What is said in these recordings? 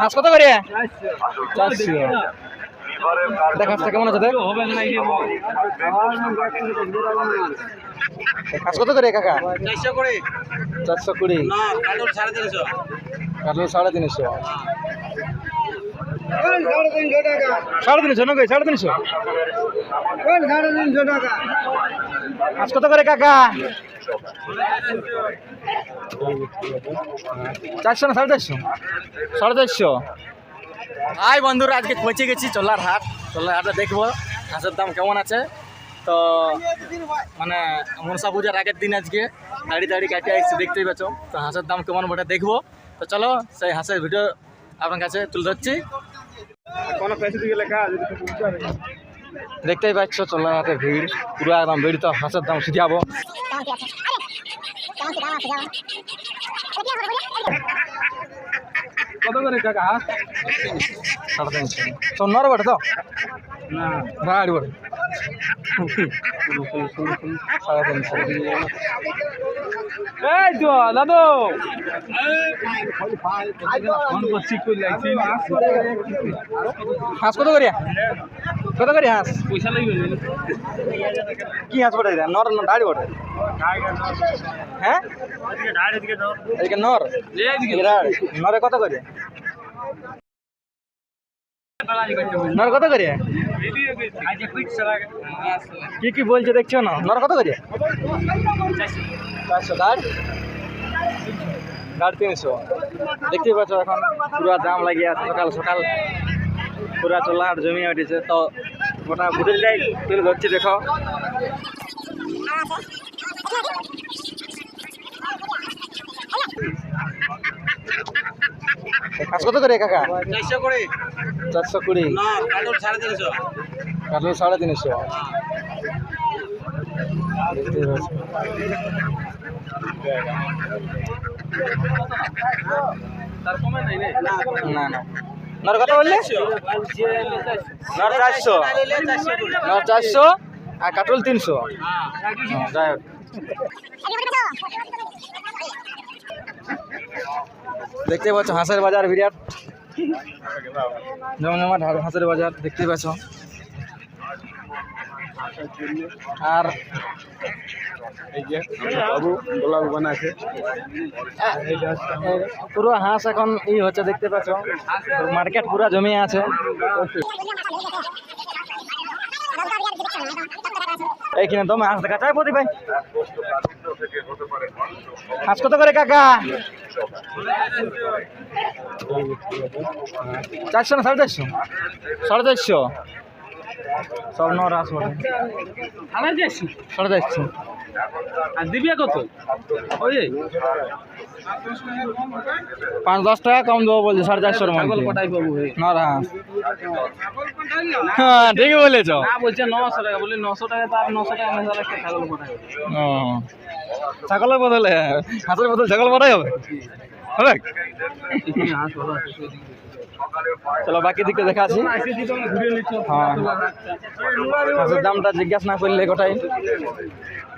হাঁস কত করে? চারশো। দেখ হাঁসটা কেমন আছে দেখ। হাঁস কত করে কাকা? চারশো কুড়ি। কাটল সাড়ে তিনশো। সাড়ে তিনশো। সাড়ে তিনশো নাকি সাড়ে তিনশো সাড়ে তিনশো। টাকা। হাঁস কত করে কাকা? চারশো না সাড়ে চারশো? সাড়ে চারশো। হাই বন্ধুরা আজকে পৌঁছে গেছি চোলার হাট। চোলার হাটে দেখব হাঁসের দাম কেমন আছে। তো মানে মনসা পূজার আগের দিন আজকে দাড়ি দাড়ি কাটে আসছি দেখতেই পাচ্ছ। তো হাঁসের দাম কেমন বটে দেখব। তো চলো সেই হাঁসের ভিডিও আপনার কাছে তুলে ধরছি। দেখতেই পাচ্ছ চোলার হাটে ভিড়। পুরো একদম ভিড় তো হাঁসের দাম শিখাবো কত করে কাকা সাড়ে বটে তো না হাঁস কত করিয়া কত করি হাঁস পয়সা লাগবে কি হাঁস বটে নর দাড়ি বটে হ্যাঁ? এদিকে নর। নরে কত করে? নর কত করে? কি কি বলছে দেখছ না? নর কত করে? চারশো। দাঁড় তিনশো। দেখতেই পাচ্ছ এখন পুরো জাম লাগিয়ে আছে। সকাল সকাল পুরা চোলা আর জমি উঠেছে। তো গোটা বুঝে তুলে ধরছি দেখো। হাঁস কত করে কাকা? চারশো করে চারশো কুড়ি। না কাটল সাড়ে তিনশো। কাটলো সাড়ে তিনশো। দেখতেই পাচ্ছ তার কমে নাই রে। না না। নর কত বললে? নর চারশো। নর চারশো আর কাটল তিনশো। হ্যাঁ, যাই হোক। দেখতে পাচ্ছ হাঁসের বাজার বিরাট জমজমাট হাঁসের বাজার দেখতে পাচ্ছ আর পুরো হাঁস এখন ই হচ্ছে দেখতে পাচ্ছ মার্কেট পুরো জমে আছে এইখানে দমে হাঁস দেখা যায় প্রদীপ ভাই। হাঁস কত করে কাকা? চারশো না সাড়ে চারশো? সাড়ে চারশো। সব নর হাঁস আমার যাচ্ছি সাড়ে চারশো। আর দিবিয়া কত? ওই পাঁচ দশ টাকা কম দেবো বলছে সাড়ে চারশোর মধ্যে। কটাই পাবো হে। নর হাঁস হ্যাঁ ঠিকই বলেছ। না বলছে নশো টাকা বলি নশো টাকা তো আর নশো টাকা মেশা লাগছে ছাগল কটাই ও। ছাগলের বদলে হাঁসের বদলে ছাগল মারাই হবে? চলো বাকি দিকটা দেখা আছি। হ্যাঁ। দামটা জিজ্ঞাসা না করলে গোটাই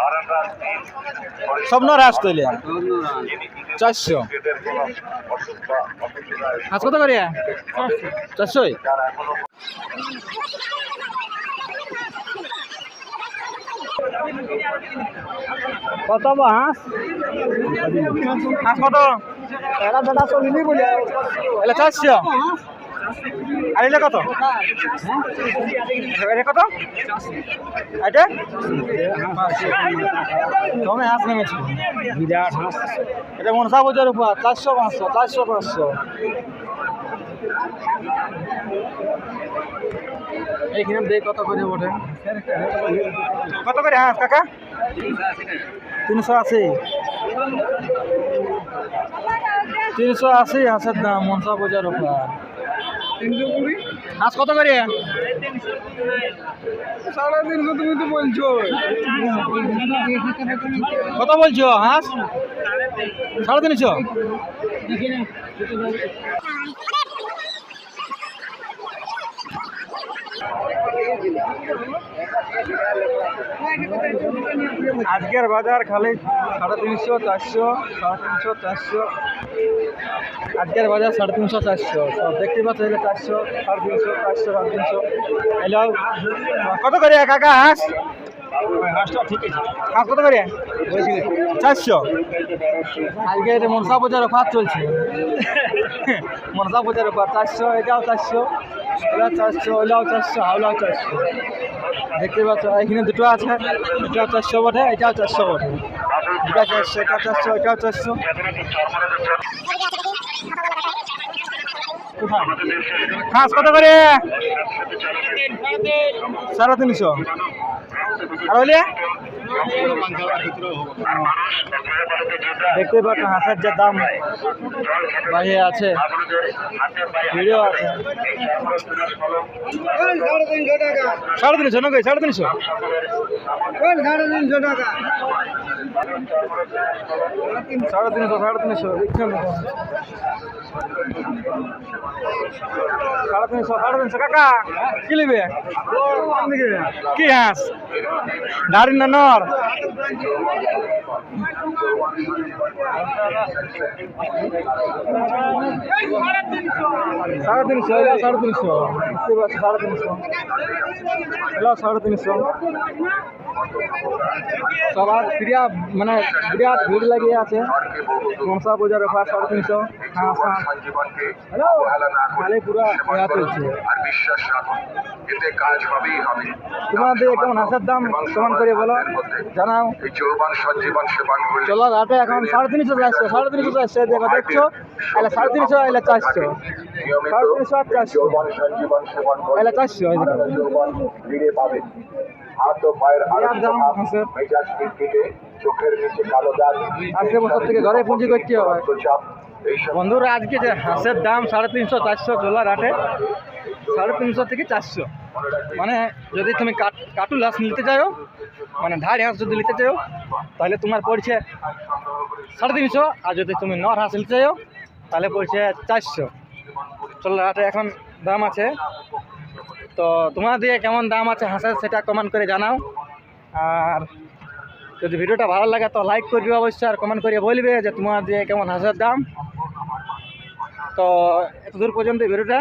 হবে না এই সব নর হাঁস তৈলে চারশো। হাঁস কত করে? চারশোই কত বা হাঁস হাঁস কত? এলা চারশো। আর এটা কত? এটা কত? এটা? কমে হাঁস নেমেছে। বিরাট হাঁস। এটা মনসা বাজার উপর চারশো পাঁচশো চারশো পাঁচশো। এইখানে দেখ কত করে ওঠে কত করে হাঁস কাকা? তিনশো আশি। তিনশো আশি হাঁসের দাম মনসা বাজার উপর তিনশো কুড়ি হাঁস কত করে? সাড়ে তিনশো তুমি তো বলছো। কত বলছো হাঁস? সাড়ে তিনশো আজকের বাজার খালি সাড়ে তিনশো চারশো সাড়ে তিনশো চারশো। আজকের বাজার সাড়ে তিনশো, চারশো। সব দেখতে পাচ্ছ এগুলো চারশো, সাড়ে তিনশো, চারশো, সাড়ে তিনশো। এলো কত করে কাকা হাঁস? হাঁস কত করে? চারশো। আজকে এটা মনসা বাজার অফার চলছে। মনসা বাজার অফার চারশো, এটাও চারশো এটাও চারশো এটাও চারশো, হাওলাও চারশো। দেখতে পাচ্ছ, এখানে দুটো আছে এটাও চারশো বটে, এটাও চারশো বটে। দুটা চারশো, এটাও চারশো এটাও চারশো। হাঁস কত করে? সাড়ে তিনশো। আর হলে দেখতে পাচ্ছ হাঁসের যে দাম বাড়িয়ে আছে। ভিডিও আছে। সাড়ে তিনশো নাকি সাড়ে তিনশো সাড়ে তিনশো? টাকা সাড়ে তিনশো সাড়ে তিনশো। দেখছেন? সাড়ে তিনশো সাড়ে তিনশো কাকা কি নেবে কি হাঁস দাঁড়ি না নর সাড়ে তিনশো এলো সাড়ে তিনশো সাড়ে তিনশো এলো সাড়ে তিনশো সবার বিরাট মানে বিরাট ভিড় লাগিয়ে আছে মনসা বাজারে প্রায় সাড়ে তিনশো হাঁস হাঁস হ্যালো? খালি পুরো ইয়া চলছে। আর বিশ্বাস রাখুন এতে কাজ হবেই হবে। তোমাদের হাঁসের দাম কেমন করে বলো। জানাও। এই যৌবান সঞ্জীবন সেবান করলে চলো রাতে এখন সাড়ে তিনশো চারশো সাড়ে তিনশো চারশো দেখো দেখছ? এলে সাড়ে তিনশো এলে চারশো। সাড়ে তিনশো আর চারশো। সেবন এলে চারশো ফিরে পাবেন হাত ও পায়ের। মেজাজ চোখের নিচে কালো দাগ। আজকে বছর থেকে ঘরে পুঁজি করতে হবে। বন্ধুরা, আজকে যে হাঁসের দাম সাড়ে তিনশো, চারশো চোলা আটে। সাড়ে তিনশো থেকে চারশো। মানে যদি তুমি কাট কাটুল হাঁস নিতে চাও মানে ধাড়ি হাঁস যদি নিতে চাও তাহলে তোমার পড়ছে সাড়ে তিনশো। আর যদি তুমি নর হাঁস নিতে চাও তাহলে পড়ছে চারশো। চলো রাটে এখন দাম আছে। তো তোমার দিয়ে কেমন দাম আছে হাঁসের, সেটা কমেন্ট করে জানাও। আর যদি ভিডিওটা ভালো লাগে, তো লাইক করবে অবশ্যই, আর কমেন্ট করে বলবে যে তোমার দিয়ে কেমন হাঁসের দাম। তো এত দূর পর্যন্ত ভিডিওটা